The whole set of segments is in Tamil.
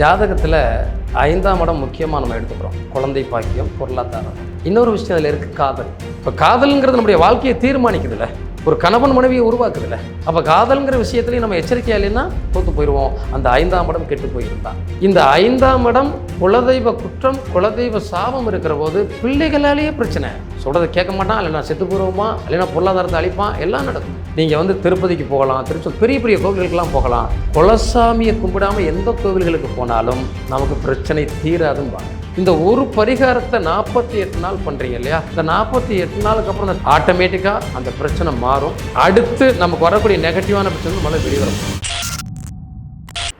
ஜாதகத்தில் ஐந்தாம் இடம் முக்கியமாக நம்ம எடுத்துக்கிறோம். குழந்தை பாக்கியம் பொருளாதாரம். இன்னொரு விஷயம் அதில் இருக்குது காதல். இப்போ காதலுங்கிறது நம்முடைய வாழ்க்கையை தீர்மானிக்குதுல்ல. ஒரு கணவன் மனைவியை உருவாக்குதுல்ல அப்போ காதல்ங்கிற விஷயத்துலையும் நம்ம எச்சரிக்கையா இல்லைன்னா தோத்து போயிடுவோம் அந்த ஐந்தாம் இடம் கெட்டு போயிருந்தான் இந்த ஐந்தாம் இடம் குலதெய்வ குற்றம் குலதெய்வ சாபம் இருக்கிற போது பிள்ளைகளாலேயே பிரச்சனை. சொல்கிறத கேட்க மாட்டான் இல்லைனா செத்து போடுவோமா இல்லைனா பொருளாதாரத்தை அழிப்பான் எல்லாம் நடக்கும். நீங்கள் வந்து திருப்பதிக்கு போகலாம் திருச்சூர் பெரிய பெரிய கோவில்களுக்கெல்லாம் போகலாம். குலசாமியை கும்பிடாமல் எந்த கோவில்களுக்கு போனாலும் நமக்கு பிரச்சனை தீராதும்பாங்க. இந்த ஒரு பரிகாரத்தை நாற்பத்தி எட்டு நாள் பண்ணுறீங்க இல்லையா? இந்த நாற்பத்தி எட்டு நாளுக்கு அப்புறம் ஆட்டோமேட்டிக்காக அந்த பிரச்சனை மாறும். அடுத்து நமக்கு வரக்கூடிய நெகட்டிவான பிரச்சனை மழை வெளியே வரும்.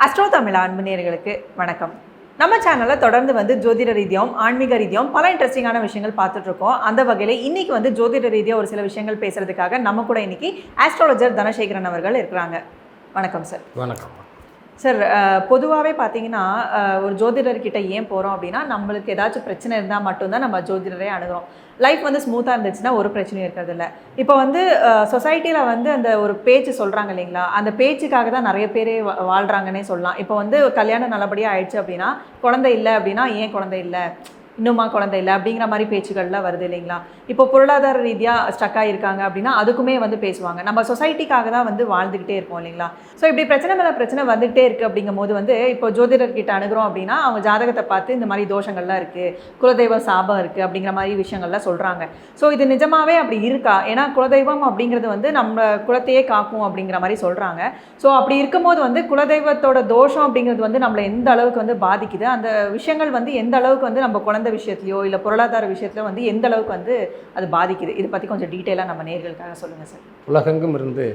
அஸ்ட்ரோ தமிழ் அன்பு வணக்கம். நம்ம சேனலில் தொடர்ந்து வந்து ஜோதிட ரீதியாகவும் ஆன்மீக ரீதியாகவும் பல இன்ட்ரெஸ்டிங்கான விஷயங்கள் பார்த்துட்டு இருக்கோம். அந்த வகையில் இன்னைக்கு வந்து ஜோதிட ரீதியாக ஒரு சில விஷயங்கள் பேசுறதுக்காக நம்ம கூட இன்னைக்கு ஆஸ்ட்ராலஜர் தனசேகரன் அவர்கள் இருக்கிறாங்க. வணக்கம் சார் வணக்கம். சார் பொதுவாகவே பார்த்தீங்கன்னா ஒரு ஜோதிடர்கிட்ட ஏன் போகிறோம் அப்படின்னா நம்மளுக்கு ஏதாச்சும் பிரச்சனை இருந்தால் மட்டும்தான் நம்ம ஜோதிடரே அணுகிறோம். லைஃப் வந்து ஸ்மூத்தாக இருந்துச்சுன்னா ஒரு பிரச்சனையும் இருக்கிறது இல்லை இப்போ வந்து சொசைட்டியில் வந்து அந்த ஒரு பேச்சு சொல்கிறாங்க இல்லைங்களா? அந்த பேச்சுக்காக தான் நிறைய பேரே வா- சொல்லலாம். இப்போ வந்து கல்யாணம் நல்லபடியாக ஆயிடுச்சு அப்படின்னா குழந்தை இல்லை அப்படின்னா ஏன் குழந்தை இல்லை? இன்னுமா குழந்தை இல்லை அப்படிங்கிற மாதிரி பேச்சுகள்லாம் வருது இல்லைங்களா? இப்போ பொருளாதார ரீதியாக ஸ்டக் ஆகியிருக்காங்க அப்படின்னா அதுக்குமே வந்து பேசுவாங்க. நம்ம சொசைட்டிக்காக தான் வந்து வாழ்ந்துக்கிட்டே இருக்கோம் இல்லைங்களா? ஸோ இப்படி பிரச்சனை மேலே பிரச்சனை வந்துகிட்டே இருக்குது அப்படிங்கும் போது வந்து இப்போ ஜோதிடர்கிட்ட அணுகிறோம் அப்படின்னா அவங்க ஜாதகத்தை பார்த்து இந்த மாதிரி தோஷங்கள்லாம் இருக்குது குலதெய்வ சாபம் இருக்குது அப்படிங்கிற மாதிரி விஷயங்கள்லாம் சொல்கிறாங்க ஸோ இது நிஜமாவே அப்படி இருக்கா? ஏன்னா குலதெய்வம் அப்படிங்கிறது வந்து நம்ம குலத்தையே காக்கும் அப்படிங்கிற மாதிரி சொல்கிறாங்க ஸோ அப்படி இருக்கும்போது வந்து குலதெய்வத்தோட தோஷம் அப்படிங்கிறது வந்து நம்மளை எந்த அளவுக்கு வந்து பாதிக்குது? அந்த விஷயங்கள் வந்து எந்த அளவுக்கு வந்து நம்ம குழந்தை விஷயத்துலையோ இல்லை பொருளாதார விஷயத்துல வந்து எந்த அளவுக்கு வந்து அது பாதிக்குது? இதை பற்றி கொஞ்சம் டீட்டெயிலாக நம்ம நேர்களுக்காக சொல்லுங்கள் சார். உலகெங்கும் இருந்து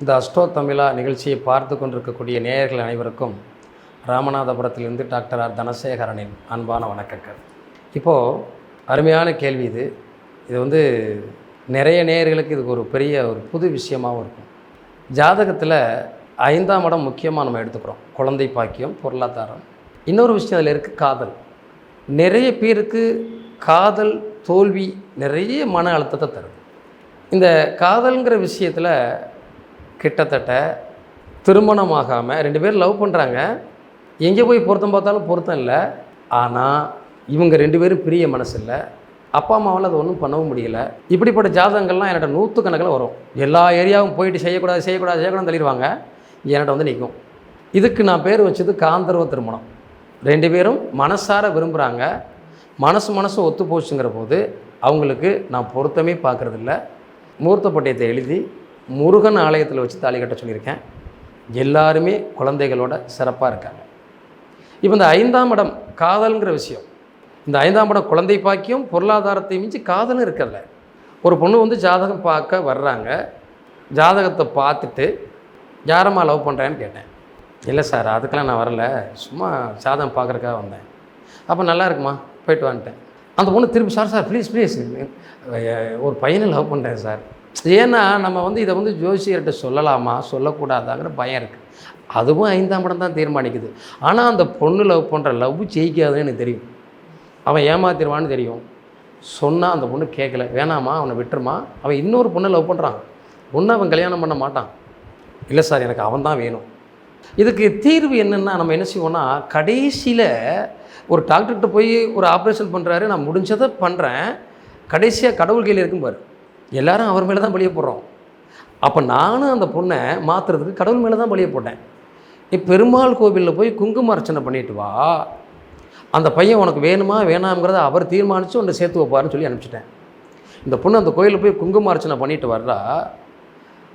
இந்த அஷ்டோ தமிழா நிகழ்ச்சியை பார்த்து கொண்டிருக்கக்கூடிய நேயர்கள் அனைவருக்கும் ராமநாதபுரத்திலிருந்து டாக்டர் ஆர். தனசேகரனின் அன்பான வணக்கங்கள். இப்போது அருமையான கேள்வி இது. இது வந்து நிறைய நேயர்களுக்கு இதுக்கு ஒரு பெரிய ஒரு புது விஷயமாகவும் இருக்கும். ஜாதகத்தில் ஐந்தாம் இடம் முக்கியமாக நம்ம எடுத்துக்கிறோம். குழந்தை பாக்கியம் பொருளாதாரம். இன்னொரு விஷயம் அதில் இருக்குது காதல். நிறைய பேருக்கு காதல் தோல்வி நிறைய மன அழுத்தத்தை தருது. இந்த காதல்ங்கிற விஷயத்தில் கிட்டத்தட்ட திருமணமாகாமல் ரெண்டு பேரும் லவ் பண்ணுறாங்க எங்கே போய் பொருத்தம் பார்த்தாலும் பொருத்தம் இல்லை. ஆனால் இவங்க ரெண்டு பேரும் பிரிய மனசு இல்லை. அப்பா அம்மாவால் அது ஒன்றும் பண்ணவும் முடியல. இப்படிப்பட்ட ஜாதகங்கள்லாம் என்னோட நூற்றுக்கணக்கில் வரும். எல்லா ஏரியாவும் போயிட்டு செய்யக்கூடாது செய்யக்கூடாது செய்யக்கூடாது தள்ளிடுவாங்க என்கிட்ட வந்து நிற்கும். இதுக்கு நான் பேர் வச்சது காந்தர்வ திருமணம். ரெண்டு பேரும் மனசார விரும்புகிறாங்க மனசு மனசு ஒத்து போச்சுங்கிற போது அவங்களுக்கு நான் பொருத்தமே பார்க்குறதில்ல. முகூர்த்த பட்டயத்தை எழுதி முருகன் ஆலயத்தில் வச்சு தாலி கட்ட சொல்லியிருக்கேன். எல்லாருமே குழந்தைகளோட சிறப்பாக இருக்காங்க. இப்போ இந்த ஐந்தாம் இடம் காதல்ங்கிற விஷயம். இந்த ஐந்தாம் இடம் குழந்தை பாக்கியம் பொருளாதாரத்தை மிஞ்சி காதலும் இருக்கிறதுல ஒரு பொண்ணு வந்து ஜாதகம் பார்க்க வர்றாங்க. ஜாதகத்தை பார்த்துட்டு யாரம்மா லவ் பண்ணுறேன்னு கேட்டேன். இல்லை சார் அதுக்கெல்லாம் நான் வரல. சும்மா சாதம் பார்க்குறக்காக வந்தேன். அப்போ நல்லா இருக்குமா? போயிட்டு வந்துட்டேன். அந்த பொண்ணு திரும்பி சார் சார் ப்ளீஸ் ப்ளீஸ் ஒரு பையனை லவ் பண்ணுறேன் சார். ஏன்னா நம்ம வந்து இதை வந்து ஜோசியர்கிட்ட சொல்லலாமா? சொல்லக்கூடாதாங்கிற பயம் இருக்குது அதுவும் ஐந்தாம் படம் தான் தீர்மானிக்குது. ஆனால் அந்த பொண்ணு லவ் பண்ணுற லவ் ஜெயிக்காதுன்னு எனக்கு தெரியும். அவன் ஏமாத்திடுவான்னு தெரியும். சொன்னால் அந்த பொண்ணு கேட்கல வேணாமா அவனை விட்டுருமா. அவன் இன்னொரு பொண்ணை லவ் பண்ணுறான் ஒன்று அவன் கல்யாணம் பண்ண மாட்டான். இல்லை சார் எனக்கு அவன் தான் வேணும். இதுக்கு தீர்வு என்னென்னா நம்ம என்ன செய்வோம்னா கடைசியில் ஒரு டாக்டர்கிட்ட போய் ஒரு ஆப்ரேஷன் பண்ணுறாரு நான் முடிஞ்சதை பண்ணுறேன் கடைசியாக கடவுள் கையில் இருக்கும் பாரு. எல்லாரும் அவர் மேலே தான் பழிய போடுறோம். அப்போ நானும் அந்த பொண்ணை மாற்றுறதுக்கு கடவுள் மேலே தான் பழிய போட்டேன். நீ பெருமாள் கோவிலில் போய் குங்கும அர்ச்சனை பண்ணிட்டு வா. அந்த பையன் உனக்கு வேணுமா வேணாம்ங்கிறத அவர் தீர்மானித்து உன்னை சேர்த்து வைப்பாருன்னு சொல்லி அனுப்பிச்சிட்டேன். இந்த பொண்ணு அந்த கோயிலில் போய் குங்கும அர்ச்சனை பண்ணிட்டு வர்றா.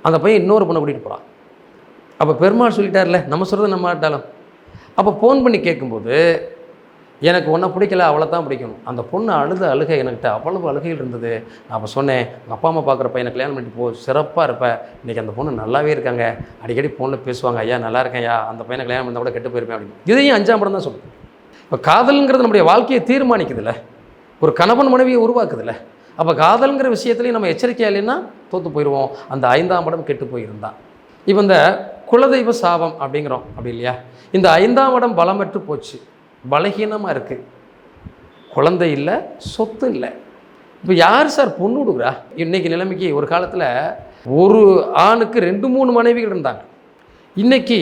அந்த பையன் இன்னொரு பொண்ணை கூட்டிகிட்டு போகிறான் அப்போ பெருமாள் சொல்லிட்டார்ல நம்ம சொல்கிறத நம்ம ஆட்டாலும். அப்போ ஃபோன் பண்ணி கேட்கும்போது எனக்கு ஒன்றை பிடிக்கல அவளை தான் பிடிக்கணும். அந்த பொண்ணு அழுத அழுகை எனக்கிட்ட அவ்வளவு அழுகையில் இருந்தது. நான் அப்போ சொன்னேன் உங்கள் அப்பா அம்மா பார்க்குற பையனை கல்யாணம் பண்ணிட்டு போ சிறப்பாக இருப்பேன் இன்றைக்கி அந்த பொண்ணு நல்லாவே இருக்காங்க. அடிக்கடி ஃபோனில் பேசுவாங்க ஐயா நல்லா இருக்கேன் ஐயா. அந்த பையனை கல்யாணம் பண்ணால் கூட கெட்டு போயிருப்பேன். அப்படின்னு. இதையும் அஞ்சாம் படம் தான் சொல்லுது. இப்போ காதலுங்கிறது நம்முடைய வாழ்க்கையை தீர்மானிக்குதுல்ல. ஒரு கணவன் மனைவியை உருவாக்குதுல்ல. அப்போ காதலுங்கிற விஷயத்துலையும் நம்ம எச்சரிக்கையா இல்லைன்னா தோற்று போயிடுவோம் அந்த ஐந்தாம் படம் கெட்டு போயிருந்தான் இப்போ இந்த குலதெய்வ சாபம் அப்படிங்கிறோம். அப்படி இல்லையா? இந்த ஐந்தாம் இடம் பலமற்று போச்சு. பலகீனமாக இருக்குது குழந்தை இல்லை சொத்து இல்லை. இப்போ யார் சார் பொண்ணு விடுக்குறா இன்றைக்கி நிலைமைக்கு ஒரு காலத்தில் ஒரு ஆணுக்கு ரெண்டு மூணு மனைவிகள் இருந்தாங்க. இன்னைக்கு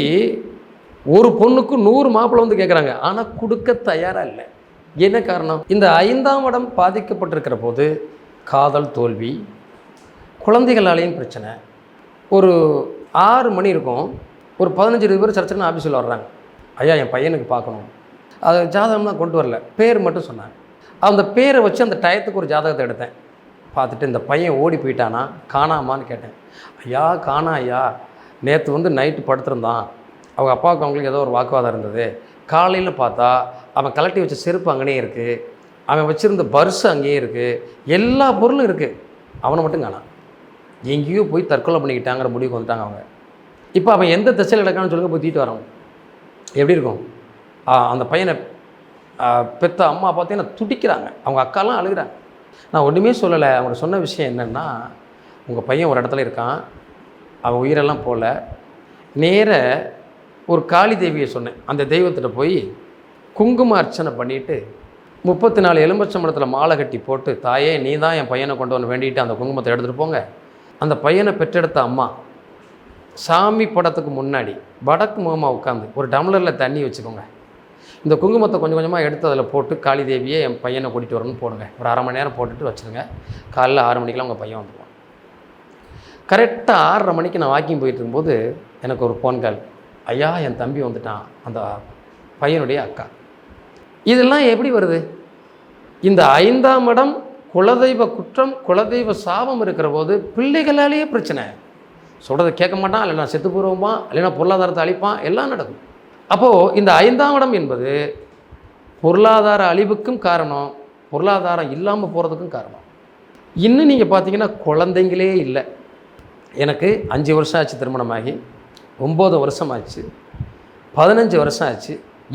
ஒரு பொண்ணுக்கு நூறு மாப்பிள்ளை வந்து கேட்குறாங்க ஆனால் கொடுக்க தயாராக இல்லை. என்ன காரணம்? இந்த ஐந்தாம் இடம் பாதிக்கப்பட்டிருக்கிற போது காதல் தோல்வி குழந்தைகளாலேயும் பிரச்சனை ஒரு ஆறு மணி இருக்கும். ஒரு பதினஞ்சு இருபது பேர் சர்ச்சைன்னு ஆஃபீஸில் வர்றாங்க. ஐயா என் பையனுக்கு பார்க்கணும். அது ஜாதகம்லாம் கொண்டு வரல. பேர் மட்டும் சொன்னாங்க. அந்த பேரை வச்சு அந்த டயத்துக்கு ஒரு ஜாதகத்தை எடுத்தேன். பார்த்துட்டு இந்த பையன் ஓடி போயிட்டானா காணாமான்னு கேட்டேன். ஐயா காணா ஐயா. நேற்று வந்து நைட்டு படுத்திருந்தான். அவங்க அப்பாவுக்கு அவங்களுக்கு ஏதோ ஒரு வாக்குவாதம் இருந்தது. காலையில் பார்த்தா அவன் கலட்டி வச்ச செருப்பு அங்கேயே இருக்குது அவன் வச்சுருந்த பர்ஸு அங்கேயே இருக்குது எல்லா பொருளும் இருக்குது அவனை மட்டும் காணான் எங்கேயோ போய் தற்கொலை பண்ணிக்கிட்டாங்கிற முடிவுக்கு வந்துட்டாங்க அவங்க. இப்போ அவன் எந்த திசையில் நடக்கான்னு சொல்லுங்க போய் தீட்டு வரான் எப்படி இருக்கும்? அந்த பையனை பெத்த அம்மா பார்த்தீங்கன்னா துடிக்கிறாங்க. அவங்க அக்காலாம் அழுகிறாங்க. நான் ஒன்றுமே சொல்லலை. அவங்க சொன்ன விஷயம் என்னென்னா உங்கள் பையன் ஒரு இடத்துல இருக்கான். அவன் உயிரெல்லாம் போகல நேர ஒரு காளி தேவியை சொன்னேன். அந்த தெய்வத்திட்ட போய் குங்கும அர்ச்சனை பண்ணிவிட்டு முப்பத்தி நாலு எலும்பச்சம்பளத்தில் மாலை கட்டி போட்டு தாயே நீ தான் என் பையனை கொண்டு வந்து வேண்டிட்டு அந்த குங்குமத்தை எடுத்துகிட்டு போங்க. அந்த பையனை பெற்றெடுத்த அம்மா சாமி படத்துக்கு முன்னாடி வடக்கு முகமாக உட்காந்து ஒரு டம்ளரில் தண்ணி வச்சுக்கோங்க. இந்த குங்குமத்தை கொஞ்சம் கொஞ்சமாக எடுத்து அதில் போட்டு காளி தேவியை என் பையனை கூட்டிகிட்டு வரணும்னு போடுங்க. ஒரு அரை மணி நேரம் போட்டுட்டு வச்சுருங்க. காலைல ஆறு மணிக்கெலாம் உங்கள் பையன் வந்துடுவான் கரெக்டாக ஆறரை மணிக்கு நான் வாக்கிங் போயிட்டு இருக்கும்போது எனக்கு ஒரு ஃபோன் கால் ஐயா என் தம்பி வந்துட்டான். அந்த பையனுடைய அக்கா. இதெல்லாம் எப்படி வருது? இந்த ஐந்தாம் இடம் குலதெய்வ குற்றம் குலதெய்வ சாபம் இருக்கிற போது பிள்ளைகளாலேயே பிரச்சனை. சொல்கிறத கேட்க மாட்டான் இல்லைனா செத்து போடுவான் இல்லைனா பொருளாதாரத்தை அழிப்பான் எல்லாம் நடக்கும். அப்போது இந்த ஐந்தாம் இடம் என்பது பொருளாதார அழிவுக்கும் காரணம் பொருளாதாரம் இல்லாமல் போகிறதுக்கும் காரணம். இன்னும் நீங்கள் பார்த்தீங்கன்னா குழந்தைங்களே இல்லை. எனக்கு அஞ்சு வருஷம் ஆச்சு திருமணமாகி ஒம்பது வருஷம் ஆச்சு பதினஞ்சு வருஷம் ஆச்சு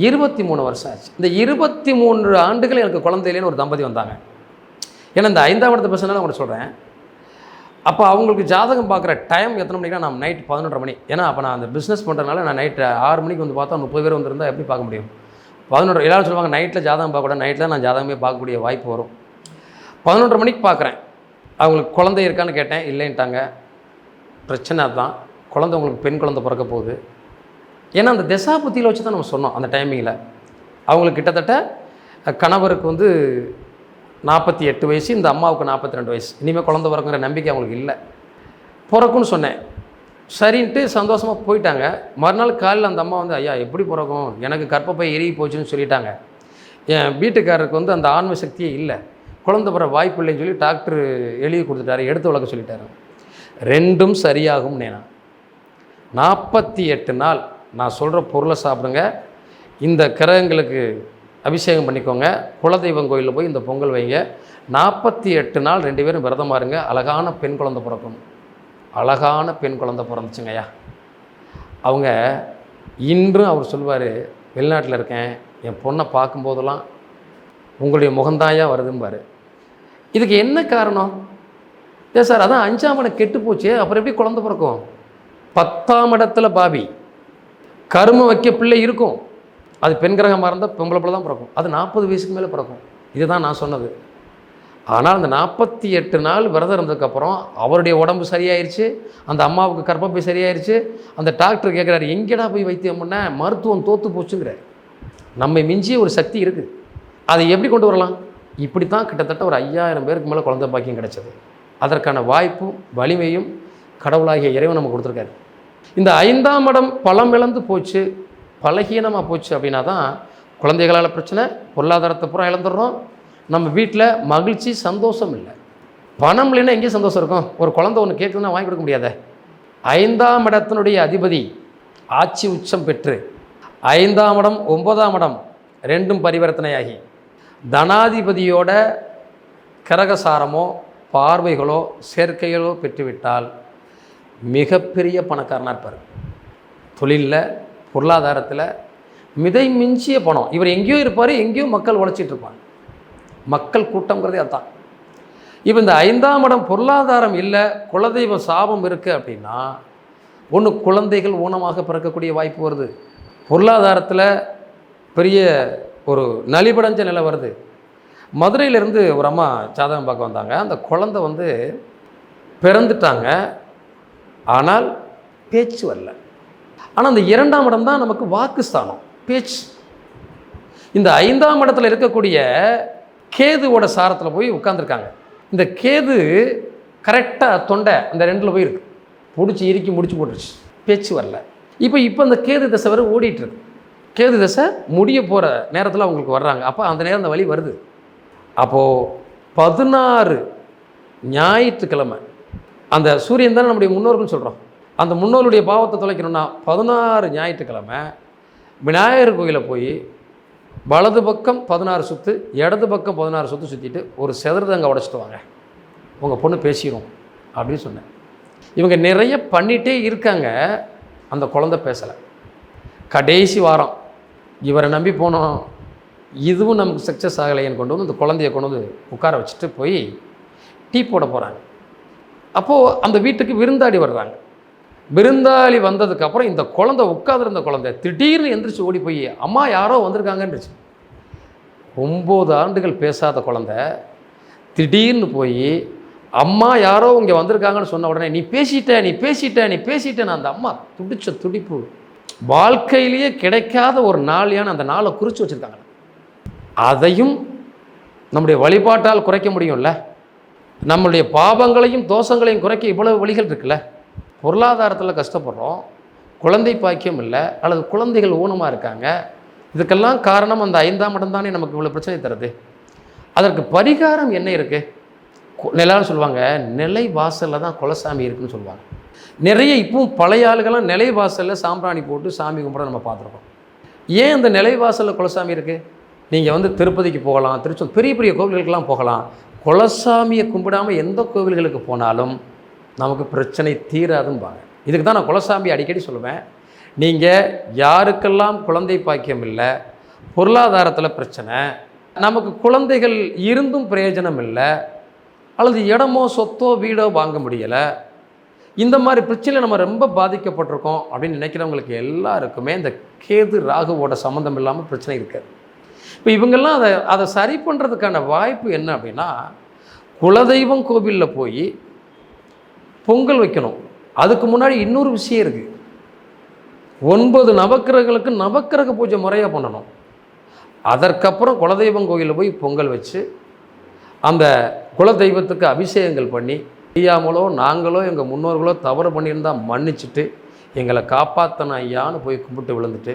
இருபத்தி மூணு வருஷம் ஆச்சு. இந்த இருபத்தி மூன்று ஆண்டுகள் எனக்கு குழந்தையிலேன்னு ஒரு தம்பதி வந்தாங்க. ஏன்னா இந்த ஐந்தாம் இடத்த நான் உங்களுக்கு சொல்கிறேன் அப்போ அவங்களுக்கு ஜாதகம் பார்க்குற டைம் எத்தனை மணிக்குனா நான் நைட் பதினொன்றரை மணி. ஏன்னா அப்போ நான் அந்த பிஸ்னஸ் பண்ணுறதுனால நான் நைட்டு ஆறு மணிக்கு வந்து பார்த்தா முப்பது பேர் வந்திருந்தால் எப்படி பார்க்க முடியும்? பதினொன்று எல்லாரும் சொல்லுவாங்க நைட்டில் ஜாதகம் பார்க்கக்கூடாது நைட்டில் நான் ஜாதகமே பார்க்கக்கூடிய வாய்ப்பு வரும். பதினொன்றரை மணிக்கு பார்க்குறேன். அவங்களுக்கு குழந்தை இருக்கான்னு கேட்டேன் இல்லைன்ட்டாங்க. பிரச்சனை அதுதான். குழந்தை உங்களுக்கு பெண் குழந்தை பிறக்க போகுது. ஏன்னா அந்த திசாபுத்தியில் வச்சு தான் நம்ம சொன்னோம் அந்த டைமிங்கில் அவங்களுக்கு கிட்டத்தட்ட கணவருக்கு வந்து நாற்பத்தி எட்டு வயசு இந்த அம்மாவுக்கு நாற்பத்தி ரெண்டு வயசு. இனிமேல் குழந்த பிறக்குங்கிற நம்பிக்கை அவங்களுக்கு இல்லை. பிறக்குன்னு சொன்னேன். சரின்ட்டு சந்தோஷமாக போயிட்டாங்க. மறுநாள் காலையில் அந்த அம்மா வந்து ஐயா எப்படி பிறக்கும்? எனக்கு கர்ப்பப்பை எரிய போச்சுன்னு சொல்லிட்டாங்க. என் வீட்டுக்காரருக்கு வந்து அந்த ஆன்ம சக்தியே இல்லை. குழந்த பிற வாய்ப்பு இல்லைன்னு சொல்லி டாக்டர் எழுதி கொடுத்துட்டாரு. எடுத்து வளர்க்க சொல்லிட்டாரு. ரெண்டும் சரியாகும் நேனா? நாற்பத்தி எட்டு நாள் நான் சொல்கிற பொருளை சாப்பிடுங்க. இந்த கிரகங்களுக்கு அபிஷேகம் பண்ணிக்கோங்க. குலதெய்வம் கோயிலில் போய் இந்த பொங்கல் வைங்க. நாற்பத்தி எட்டு நாள் ரெண்டு பேரும் விரதம் இருங்க. அழகான பெண் குழந்தை பிறக்கும். அழகான பெண் குழந்தை பிறந்துச்சுங்கய்யா அவங்க இன்றும் அவர் சொல்லுவார் வெளிநாட்டில் இருக்கேன். என் பொண்ணை பார்க்கும்போதெல்லாம் உங்களுடைய முகந்தாயா வருதும்பார். இதுக்கு என்ன காரணம்? ஏ சார் அதான் அஞ்சாம் இடம் கெட்டு போச்சு. அப்புறம் எப்படி குழந்தை பிறக்கும்? பத்தாம் இடத்துல பாபி. கரும வைக்க பிள்ளை இருக்கும். அது பெண் கிரகமாக இருந்தால் பொம்பளை பிள்ளை தான் பிறக்கும். அது நாற்பது வயசுக்கு மேலே பிறக்கும். இதுதான் நான் சொன்னது. ஆனால் அந்த நாற்பத்தி எட்டு நாள் விரதம் இருந்ததுக்கப்புறம் அவருடைய உடம்பு சரியாயிருச்சு. அந்த அம்மாவுக்கு கர்ப்பப்பை சரியாயிருச்சு. அந்த டாக்டர் கேட்குறாரு எங்கேடா போய் வைத்தியம் பண்ண? மருத்துவம் தோற்று போச்சுங்கிற. நம்மை மிஞ்சிய ஒரு சக்தி இருக்குது அதை எப்படி கொண்டு வரலாம்? இப்படி தான் கிட்டத்தட்ட ஒரு ஐயாயிரம் பேருக்கு மேலே குழந்தை பாக்கியம் கிடைச்சது. அதற்கான வாய்ப்பும் வலிமையும் கடவுளாகிய இறைவன் நமக்கு கொடுத்துருக்காரு. இந்த ஐந்தாம் இடம் பலம் இழந்து போச்சு. பலகீனமாக போச்சு அப்படின்னா தான் குழந்தைகளால் பிரச்சனை பொருளாதாரத்தை பூரா இழந்துடுறோம். நம்ம வீட்டில் மகிழ்ச்சி சந்தோஷம் இல்லை. பணம் இல்லைன்னா எங்கேயும் சந்தோஷம் இருக்கும். ஒரு குழந்தை ஒன்று கேட்குதுன்னா வாங்கி கொடுக்க முடியாத? ஐந்தாம் இடத்தினுடைய அதிபதி ஆட்சி உச்சம் பெற்று ஐந்தாம் இடம் ஒன்பதாம் இடம் ரெண்டும் பரிவர்த்தனையாகி தனாதிபதியோட கரகசாரமோ பார்வைகளோ சேர்க்கைகளோ பெற்றுவிட்டால் மிகப்பெரிய பணக்காரனாக இருப்பார். தொழிலில் பொருளாதாரத்தில் மிதை மிஞ்சிய பணம். இவர் எங்கேயோ இருப்பார் எங்கேயோ மக்கள் உழைச்சிட்டு இருப்பாங்க. மக்கள் கூட்டங்கிறதே அதான் இப்போ இந்த ஐந்தாம் இடம் பொருளாதாரம் இல்லை குலதெய்வ சாபம் இருக்குது அப்படின்னா ஒன்று குழந்தைகள் ஊனமாக பிறக்கக்கூடிய வாய்ப்பு வருது. பொருளாதாரத்தில் பெரிய ஒரு நலிபடைஞ்ச நிலை வருது. மதுரையிலேருந்து ஒரு அம்மா ஜாதகம் பார்க்க வந்தாங்க. அந்த குழந்தை வந்து பிறந்துட்டாங்க. ஆனால் பேச்சு வரல. ஆனால் அந்த இரண்டாம் இடம் தான் நமக்கு வாக்குஸ்தானம் பேச்சு. இந்த ஐந்தாம் இடத்துல இருக்கக்கூடிய கேதுவோட சாரத்தில் போய் உட்காந்துருக்காங்க இந்த கேது கரெக்டாக தொண்டை அந்த ரெண்டில் போய் இருக்கு. பிடிச்சி இறுக்கி முடிச்சு போட்டுருச்சு. பேச்சு வரல. இப்போ இப்போ அந்த கேது தசை வரை ஓடிட்டுருக்கு கேது தசை முடிய போகிற நேரத்தில் அவங்களுக்கு வர்றாங்க. அப்போ அந்த நேரம் அந்த வழி வருது. அப்போது பதினாறு ஞாயிற்றுக்கிழமை அந்த சூரியன் தானே நம்முடைய முன்னோர்கள்னு சொல்கிறோம் அந்த முன்னோருடைய பாவத்தை தொலைக்கணும்னா பதினாறு ஞாயிற்றுக்கிழமை விநாயகர் கோயிலை போய் வலது பக்கம் பதினாறு சுற்று இடது பக்கம் பதினாறு சுற்று சுற்றிட்டு ஒரு செதறதங்க உடச்சிட்டு வாங்க. உங்கள் பொண்ணு பேசிடும் அப்படின்னு சொன்னேன். இவங்க நிறைய பண்ணிகிட்டே இருக்காங்க. அந்த குழந்தை பேசலை. கடைசி வாரம் இவரை நம்பி போனோம். இதுவும் நமக்கு சக்ஸஸ் ஆகலைன்னு கொண்டு வந்து அந்த குழந்தைய கொண்டு வந்து உட்கார வச்சுட்டு போய் டீ போட போகிறாங்க அப்போது அந்த வீட்டுக்கு விருந்தாடி வர்றாங்க. விருந்தாளி வந்ததுக்கப்புறம் இந்த குழந்தை உட்காந்துருந்த குழந்தை திடீர்னு எந்திரிச்சு ஓடி போய் அம்மா யாரோ வந்திருக்காங்கன்றுச்சு. ஒம்பது ஆண்டுகள் பேசாத குழந்தை திடீர்னு போய் அம்மா யாரோ இங்கே வந்திருக்காங்கன்னு சொன்ன உடனே நீ பேசிட்ட நீ பேசிட்ட நீ பேசிட்டேன்னு அந்த அம்மா துடிச்ச துடிப்பு வாழ்க்கையிலேயே கிடைக்காத ஒரு நாளையான அந்த நாளை குறித்து வச்சுருக்காங்க. அதையும் நம்முடைய வழிபாட்டால் குறைக்க முடியும்ல? நம்மளுடைய பாவங்களையும் தோஷங்களையும் குறைக்க இவ்வளவு வழிகள் இருக்குல்ல? பொருளாதாரத்தில் கஷ்டப்படுறோம். குழந்தை பாக்கியம் இல்லை அல்லது குழந்தைகள் ஊனமாக இருக்காங்க. இதுக்கெல்லாம் காரணம் அந்த ஐந்தாம் இடம் தானே நமக்கு இவ்வளோ பிரச்சனை தருது. அதற்கு பரிகாரம் என்ன இருக்குது நிலான்னு சொல்லுவாங்க நிலை வாசலில் தான் குலசாமி இருக்குன்னு சொல்லுவாங்க. நிறைய இப்பவும் பழைய ஆளுகள்லாம் நிலை வாசலில் சாம்பிராணி போட்டு சாமி கும்பிட நம்ம பார்த்துருக்கோம். ஏன் இந்த நிலை வாசலில் குலசாமி இருக்குது நீங்கள் வந்து திருப்பதிக்கு போகலாம் திருச்செந்தூர் பெரிய பெரிய கோவில்களுக்கெல்லாம் போகலாம். குலசாமியை கும்பிடாமல் எந்த கோவில்களுக்கு போனாலும் நமக்கு பிரச்சனை தீராதும்பாங்க. இதுக்கு தான் நான் குலசாமி அடிக்கடி சொல்லுவேன். நீங்கள் யாருக்கெல்லாம் குழந்தை பாக்கியம் இல்லை பொருளாதாரத்தில் பிரச்சனை நமக்கு குழந்தைகள் இருந்தும் பிரயோஜனம் இல்லை அல்லது இடமோ சொத்தோ வீடோ வாங்க முடியலை இந்த மாதிரி பிரச்சனையில் நம்ம ரொம்ப பாதிக்கப்பட்டிருக்கோம் அப்படின்னு நினைக்கிறவங்களுக்கு எல்லாருக்குமே இந்த கேது ராகுவோட சம்மந்தம் இல்லாமல் பிரச்சனை இருக்காது. இப்போ இவங்கெல்லாம் அதை அதை சரி பண்ணுறதுக்கான வாய்ப்பு என்ன அப்படின்னா குலதெய்வம் கோவிலில் போய் பொங்கல் வைக்கணும். அதுக்கு முன்னாடி இன்னொரு விஷயம் இருக்குது ஒன்பது நவக்கிரகங்களுக்கு நவக்கிரக பூஜை முறையாக பண்ணணும். அதற்கப்புறம் குலதெய்வம் கோயிலில் போய் பொங்கல் வச்சு அந்த குலதெய்வத்துக்கு அபிஷேகங்கள் பண்ணி தெரியாமலோ நாங்களோ எங்கள் முன்னோர்களோ தவறு பண்ணியிருந்தால் மன்னிச்சுட்டு எங்களை காப்பாற்றின ஐயான்னு போய் கும்பிட்டு விழுந்துட்டு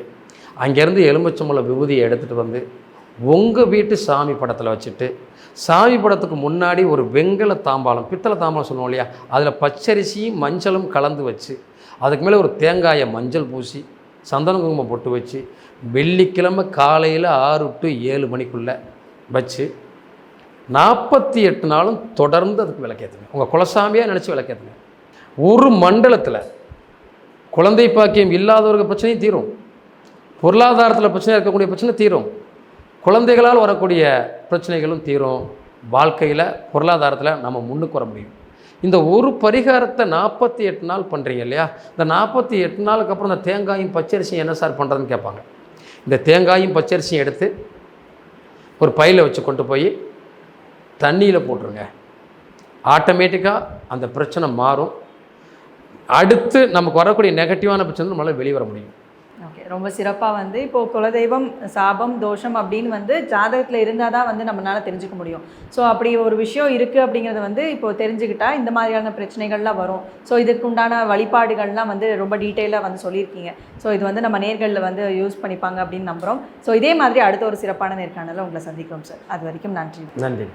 அங்கேருந்து எலுமிச்சம்பழ விபூதியை எடுத்துகிட்டு வந்து உங்கள் வீட்டு சாமி படத்தில் வச்சுட்டு சாமி படத்துக்கு முன்னாடி ஒரு வெங்கல தாம்பாளம் பித்தளை தாம்பாளம் சொல்லுவோம் இல்லையா? அதில் பச்சரிசியும் மஞ்சளும் கலந்து வச்சு அதுக்கு மேலே ஒரு தேங்காயை மஞ்சள் பூசி சந்தன குங்குமம் பொட்டு வச்சு வெள்ளிக்கிழமை காலையில் ஆறு டு ஏழு மணிக்குள்ளே வச்சு நாற்பத்தி எட்டு நாளும் தொடர்ந்து அதுக்கு விளக்கேற்றுங்க உங்கள் குலசாமியாக நினச்சி விளக்கேற்றுங்க ஒரு மண்டலத்தில் குழந்தை பாக்கியம் இல்லாதவர்கள் பிரச்சனையும் தீரும். பொருளாதாரத்தில் பிரச்சனை இருக்கக்கூடிய பிரச்சனை தீரும். குழந்தைகளால் வரக்கூடிய பிரச்சனைகளும் தீரும். வாழ்க்கையில் பொருளாதாரத்தில் நம்ம முன்னுக்கு வர முடியும். இந்த ஒரு பரிகாரத்தை நாற்பத்தி எட்டு நாள் பண்ணுறீங்க இல்லையா? இந்த நாற்பத்தி எட்டு நாளுக்கு அப்புறம் இந்த தேங்காயும் பச்சரிசியும் என்ன சார் பண்ணுறதுன்னு கேட்பாங்க. இந்த தேங்காயும் பச்சரிசியும் எடுத்து ஒரு பையில் வச்சு கொண்டு போய் தண்ணியில் போட்டுருங்க. ஆட்டோமேட்டிக்காக அந்த பிரச்சனை மாறும். அடுத்து நமக்கு வரக்கூடிய நெகட்டிவான பிரச்சனை நம்மளால் வெளியே வர முடியும். ரொம்ப சிறப்பாக வந்து இப்போ குலதெய்வம் சாபம் தோஷம் அப்படின்னு வந்து ஜாதகத்தில் இருந்தால் தான் வந்து நம்மளால் தெரிஞ்சுக்க முடியும். ஸோ அப்படி ஒரு விஷயம் இருக்குது அப்படிங்கிறத வந்து இப்போ தெரிஞ்சுக்கிட்டா இந்த மாதிரியான பிரச்சனைகள்லாம் வரும். ஸோ இதுக்கு உண்டான வழிபாடுகள்லாம் வந்து ரொம்ப டீட்டெயிலாக வந்து சொல்லியிருக்கீங்க. ஸோ இது வந்து நம்ம நேர்களில் வந்து யூஸ் பண்ணிப்பாங்க அப்படின்னு நம்புகிறோம் ஸோ இதே மாதிரி அடுத்த ஒரு சிறப்பான நேர்காணலில் உங்களை சந்திக்கிறோம் சார் அது வரைக்கும் நன்றி. நன்றி.